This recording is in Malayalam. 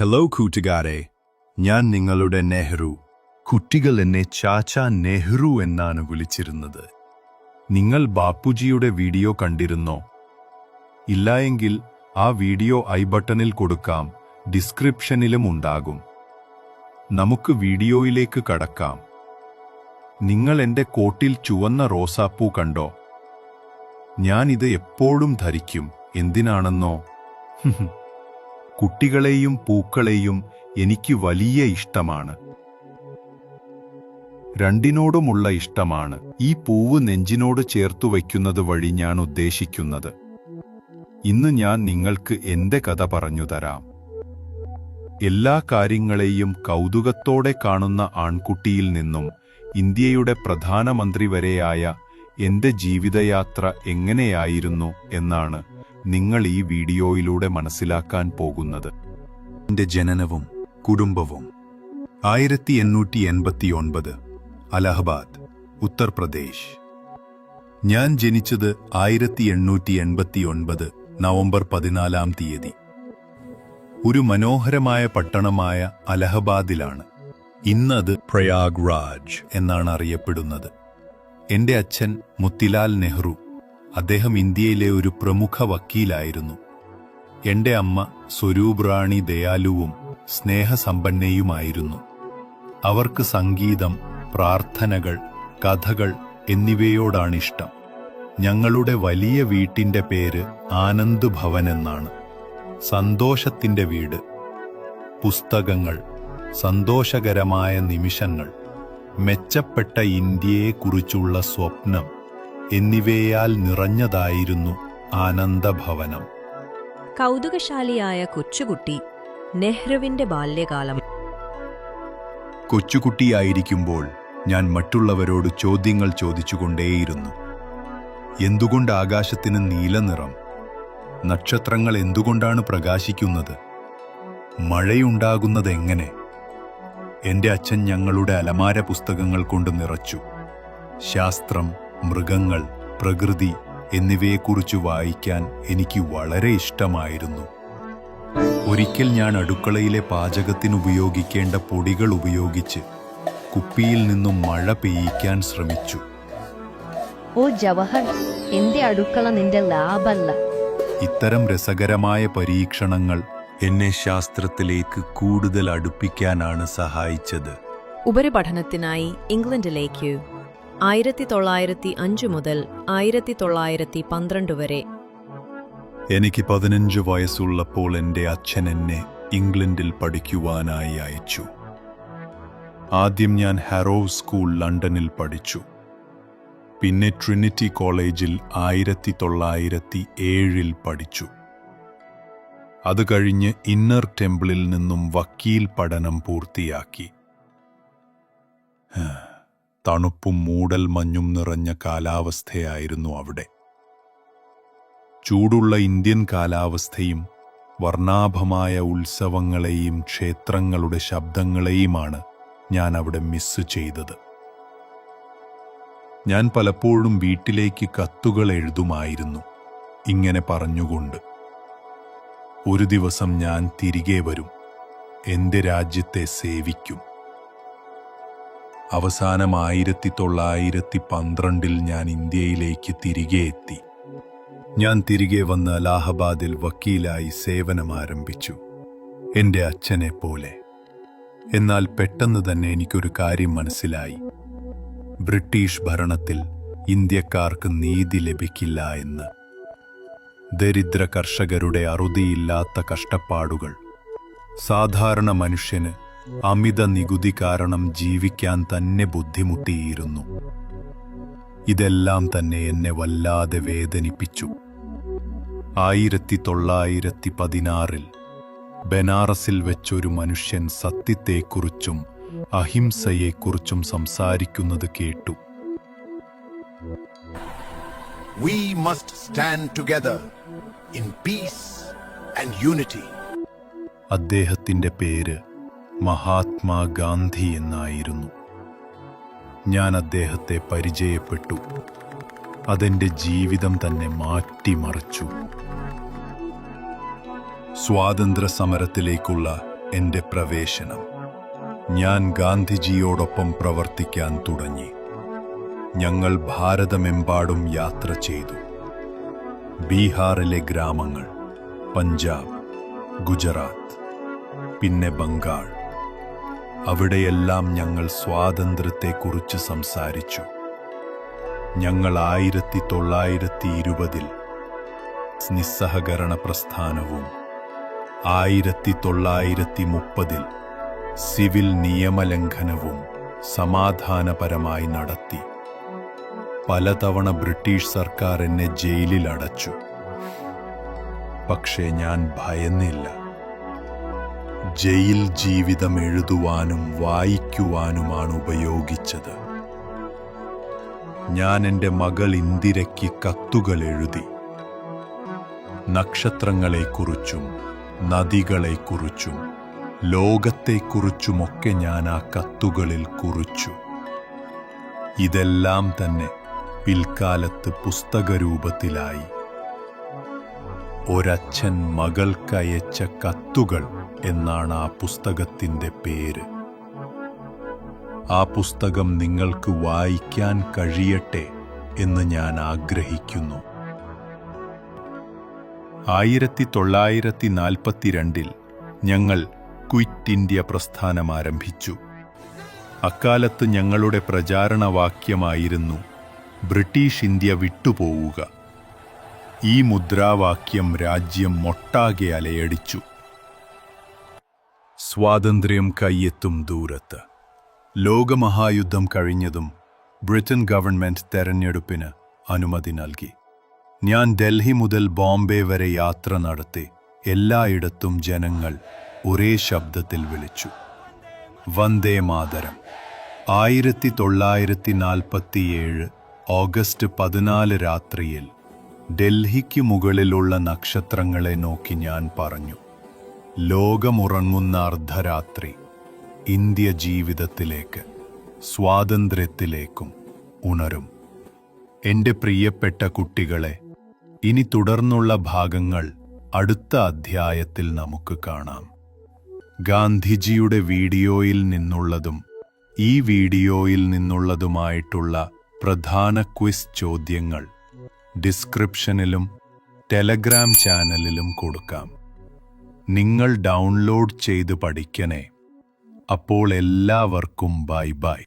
ഹലോ കൂട്ടുകാരെ. ഞാൻ നിങ്ങളുടെ നെഹ്റു. കുട്ടികൾ എന്നെ ചാച്ച നെഹ്റു എന്നാണ് വിളിച്ചിരുന്നത്. നിങ്ങൾ ബാപ്പുജിയുടെ വീഡിയോ കണ്ടിരുന്നോ? ഇല്ലായെങ്കിൽ ആ വീഡിയോ ഐ ബട്ടണിൽ കൊടുക്കാം ഡിസ്ക്രിപ്ഷനിലും ഉണ്ടാകും. നമുക്ക് വീഡിയോയിലേക്ക് കടക്കാം. നിങ്ങൾ എന്റെ കോട്ടിൽ ചുവന്ന റോസാപ്പൂ കണ്ടോ? ഞാനിത് എപ്പോഴും ധരിക്കും എന്തിനാണെന്നോ? കുട്ടികളെയും പൂക്കളെയും എനിക്ക് വലിയ ഇഷ്ടമാണ്. രണ്ടിനോടുമുള്ള ഇഷ്ടമാണ്. ഈ പൂവ് നെഞ്ചിനോട് ചേർത്തു വയ്ക്കുന്നത് വഴി ഞാൻ ഉദ്ദേശിക്കുന്നത്. ഇന്ന് ഞാൻ നിങ്ങൾക്ക് എന്റെ കഥ പറഞ്ഞു തരാം. എല്ലാ കാര്യങ്ങളെയും കൗതുകത്തോടെ കാണുന്ന ആൺകുട്ടിയിൽ നിന്നും ഇന്ത്യയുടെ പ്രധാനമന്ത്രി വരെയായ എന്റെ ജീവിതയാത്ര എങ്ങനെയായിരുന്നു എന്നാണ് നിങ്ങൾ ഈ വീഡിയോയിലൂടെ മനസ്സിലാക്കാൻ പോകുന്നത് എന്റെ ജനനവും കുടുംബവും. ആയിരത്തി എണ്ണൂറ്റി എൺപത്തിയൊൻപത് അലഹബാദ് ഉത്തർപ്രദേശ്. ഞാൻ ജനിച്ചത് ആയിരത്തി എണ്ണൂറ്റി എൺപത്തിയൊൻപത് നവംബർ പതിനാലാം തീയതി. ഒരു മനോഹരമായ പട്ടണമായ അലഹബാദിലാണ്. ഇന്നത് പ്രയാഗ് രാജ് എന്നാണ് അറിയപ്പെടുന്നത്. എന്റെ അച്ഛൻ മുത്തിലാൽ നെഹ്റു അദ്ദേഹം ഇന്ത്യയിലെ ഒരു പ്രമുഖ വക്കീലായിരുന്നു. എന്റെ അമ്മ സ്വരൂപ് റാണി ദയാലുവും സ്നേഹസമ്പന്നയുമായിരുന്നു. അവർക്ക് സംഗീതം പ്രാർത്ഥനകൾ കഥകൾ എന്നിവയോടാണ് ഇഷ്ടം ഞങ്ങളുടെ വലിയ വീട്ടിന്റെ പേര് ആനന്ദ് ഭവൻ എന്നാണ്. സന്തോഷത്തിന്റെ വീട്. പുസ്തകങ്ങൾ സന്തോഷകരമായ നിമിഷങ്ങൾ മെച്ചപ്പെട്ട ഇന്ത്യയെക്കുറിച്ചുള്ള സ്വപ്നം എന്നിവയാൽ നിറഞ്ഞതായിരുന്നു ആനന്ദഭവനം. കൗതുകശാലിയായ കൊച്ചുകുട്ടി നെഹ്റുവിന്റെ ബാല്യകാലം. കൊച്ചുകുട്ടിയായിരിക്കുമ്പോൾ ഞാൻ മറ്റുള്ളവരോട് ചോദ്യങ്ങൾ ചോദിച്ചുകൊണ്ടേയിരുന്നു. എന്തുകൊണ്ട് ആകാശത്തിന് നീലനിറം നക്ഷത്രങ്ങൾ എന്തുകൊണ്ടാണ് പ്രകാശിക്കുന്നത്? മഴയുണ്ടാകുന്നത് എങ്ങനെ എന്റെ അച്ഛൻ ഞങ്ങളുടെ അലമാര പുസ്തകങ്ങൾ കൊണ്ട് നിറച്ചു. ശാസ്ത്രം മൃഗങ്ങൾ പ്രകൃതി എന്നിവയെക്കുറിച്ച് വായിക്കാൻ എനിക്ക് വളരെ ഇഷ്ടമായിരുന്നു. ഒരിക്കൽ ഞാൻ അടുക്കളയിലെ പാചകത്തിന് ഉപയോഗിക്കേണ്ട പൊടികൾ ഉപയോഗിച്ച് കുപ്പിയിൽ നിന്നും മഴ പെയ്യിക്കാൻ ശ്രമിച്ചു. ഓ ജവഹർ എന്റെ അടുക്കള നിന്റെ ലാഭല്ല ഇത്തരം രസകരമായ പരീക്ഷണങ്ങൾ എന്നെ ശാസ്ത്രത്തിലേക്ക് കൂടുതൽ അടുപ്പിക്കാനാണ് സഹായിച്ചത്. ഉപരിപഠനത്തിനായി ഇംഗ്ലണ്ടിലേക്ക് ആയിരത്തി തൊള്ളായിരത്തി അഞ്ച് മുതൽ ആയിരത്തി തൊള്ളായിരത്തി പന്ത്രണ്ട് വരെ. എനിക്ക് പതിനഞ്ച് വയസ്സുള്ളപ്പോൾ എന്റെ അച്ഛൻ എന്നെ ഇംഗ്ലണ്ടിൽ പഠിക്കുവാനായി അയച്ചു. ആദ്യം ഞാൻ ഹാരോ സ്കൂൾ ലണ്ടനിൽ പഠിച്ചു. പിന്നെ ട്രിനിറ്റി കോളേജിൽ ആയിരത്തി തൊള്ളായിരത്തി ഏഴിൽ പഠിച്ചു. അത് കഴിഞ്ഞ് ഇന്നർ ടെമ്പിളിൽ നിന്നും വക്കീൽ പഠനം പൂർത്തിയാക്കി. തണുപ്പും മൂടൽ മഞ്ഞും നിറഞ്ഞ കാലാവസ്ഥയായിരുന്നു അവിടെ. ചൂടുള്ള ഇന്ത്യൻ കാലാവസ്ഥയും വർണാഭമായ ഉത്സവങ്ങളെയും ക്ഷേത്രങ്ങളുടെ ശബ്ദങ്ങളെയുമാണ് ഞാൻ അവിടെ മിസ് ചെയ്തത്. ഞാൻ പലപ്പോഴും വീട്ടിലേക്ക് കത്തുകൾ എഴുതുമായിരുന്നു ഇങ്ങനെ പറഞ്ഞുകൊണ്ട്. ഒരു ദിവസം ഞാൻ തിരികെ വരും എന്റെ രാജ്യത്തെ സേവിക്കും. അവസാനം ആയിരത്തി തൊള്ളായിരത്തി പന്ത്രണ്ടിൽ ഞാൻ ഇന്ത്യയിലേക്ക് തിരികെ എത്തി. ഞാൻ തിരികെ വന്ന് അലാഹബാദിൽ വക്കീലായി സേവനം ആരംഭിച്ചു. എന്റെ അച്ഛനെ പോലെ. എന്നാൽ പെട്ടെന്ന് തന്നെ എനിക്കൊരു കാര്യം മനസ്സിലായി. ബ്രിട്ടീഷ് ഭരണത്തിൽ ഇന്ത്യക്കാർക്ക് നീതി ലഭിക്കില്ല എന്ന്. ദരിദ്ര കർഷകരുടെ അറുതിയില്ലാത്ത കഷ്ടപ്പാടുകൾ. സാധാരണ മനുഷ്യന് അമിത നികുതി കാരണം ജീവിക്കാൻ തന്നെ ബുദ്ധിമുട്ടിയിരുന്നു. ഇതെല്ലാം തന്നെ എന്നെ വല്ലാതെ വേദനിപ്പിച്ചു. ആയിരത്തി തൊള്ളായിരത്തി പതിനാറിൽ ബനാറസിൽ വെച്ചൊരു മനുഷ്യൻ സത്യത്തെക്കുറിച്ചും അഹിംസയെക്കുറിച്ചും സംസാരിക്കുന്നത് കേട്ടു. We must stand together in peace and unity. അദ്ദേഹത്തിന്റെ പേര് മഹാത്മാഗാന്ധി എന്നായിരുന്നു. ഞാൻ അദ്ദേഹത്തെ പരിചയപ്പെട്ടു. അതെന്റെ ജീവിതം തന്നെ മാറ്റിമറിച്ചു. സ്വാതന്ത്ര്യ സമരത്തിലേക്കുള്ള എന്റെ പ്രവേശനം. ഞാൻ ഗാന്ധിജിയോടൊപ്പം പ്രവർത്തിക്കാൻ തുടങ്ങി. ഞങ്ങൾ ഭാരതമെമ്പാടും യാത്ര ചെയ്തു. ബീഹാറിലെ ഗ്രാമങ്ങൾ പഞ്ചാബ് ഗുജറാത്ത് പിന്നെ ബംഗാൾ. അവിടെയെല്ലാം ഞങ്ങൾ സ്വാതന്ത്ര്യത്തെക്കുറിച്ച് സംസാരിച്ചു. ഞങ്ങൾ ആയിരത്തി തൊള്ളായിരത്തി ഇരുപതിൽ നിസ്സഹകരണ പ്രസ്ഥാനവും ആയിരത്തി തൊള്ളായിരത്തി മുപ്പതിൽ സിവിൽ നിയമലംഘനവും സമാധാനപരമായി നടത്തി. പലതവണ ബ്രിട്ടീഷ് സർക്കാർ എന്നെ ജയിലിൽ അടച്ചു. പക്ഷേ ഞാൻ ഭയന്നില്ല. ജയിൽ ജീവിതം എഴുതുവാനും വായിക്കുവാനുമാണ് ഉപയോഗിച്ചത്. ഞാൻ എന്റെ മകൾ ഇന്ദിരയ്ക്ക് കത്തുകൾ എഴുതി നക്ഷത്രങ്ങളെക്കുറിച്ചും നദികളെക്കുറിച്ചും ലോകത്തെക്കുറിച്ചുമൊക്കെ ഞാൻ ആ കത്തുകളിൽ കുറിച്ചു. ഇതെല്ലാം തന്നെ പിൽക്കാലത്ത് പുസ്തകരൂപത്തിലായി. ഒരച്ഛൻ മകൾക്കയച്ച കത്തുകൾ എന്നാണ് ആ പുസ്തകത്തിന്റെ പേര്. ആ പുസ്തകം നിങ്ങൾക്ക് വായിക്കാൻ കഴിയട്ടെ എന്ന് ഞാൻ ആഗ്രഹിക്കുന്നു. ആയിരത്തി തൊള്ളായിരത്തി നാൽപ്പത്തിരണ്ടിൽ ഞങ്ങൾ ക്വിറ്റ് ഇന്ത്യ പ്രസ്ഥാനം ആരംഭിച്ചു. അക്കാലത്ത് ഞങ്ങളുടെ പ്രചാരണവാക്യമായിരുന്നു ബ്രിട്ടീഷ് ഇന്ത്യ വിട്ടുപോവുക ഈ മുദ്രാവാക്യം രാജ്യം മൊട്ടാകെ അലയടിച്ചു. സ്വാതന്ത്ര്യം കയ്യെത്തും ദൂരത്ത്. ലോകമഹായുദ്ധം കഴിഞ്ഞതും ബ്രിട്ടൻ ഗവൺമെന്റ് തെരഞ്ഞെടുപ്പിന് അനുമതി നൽകി. ഞാൻ ഡൽഹി മുതൽ ബോംബെ വരെ യാത്ര നടത്തി എല്ലായിടത്തും ജനങ്ങൾ ഒരേ ശബ്ദത്തിൽ വിളിച്ചു. വന്ദേ മാതരം. ആയിരത്തി തൊള്ളായിരത്തി നാൽപ്പത്തിയേഴ് ഓഗസ്റ്റ് പതിനാല് രാത്രിയിൽ ഡൽഹിക്ക് മുകളിലുള്ള നക്ഷത്രങ്ങളെ നോക്കി ഞാൻ പറഞ്ഞു. ലോകമുറങ്ങുന്ന അർദ്ധരാത്രി ഇന്ത്യ ജീവിതത്തിലേക്ക് സ്വാതന്ത്ര്യത്തിലേക്കും ഉണരും. എന്റെ പ്രിയപ്പെട്ട കുട്ടികളെ ഇനി തുടർന്നുള്ള ഭാഗങ്ങൾ അടുത്ത അധ്യായത്തിൽ നമുക്ക് കാണാം. ഗാന്ധിജിയുടെ വീഡിയോയിൽ നിന്നുള്ളതും ഈ വീഡിയോയിൽ നിന്നുള്ളതുമായിട്ടുള്ള പ്രധാന ക്വിസ് ചോദ്യങ്ങൾ ഡിസ്ക്രിപ്ഷനിലും ടെലഗ്രാം ചാനലിലും കൊടുക്കാം. നിങ്ങൾ ഡൗൺലോഡ് ചെയ്ത് പഠിക്കണേ. അപ്പോൾ എല്ലാവർക്കും ബൈ ബൈ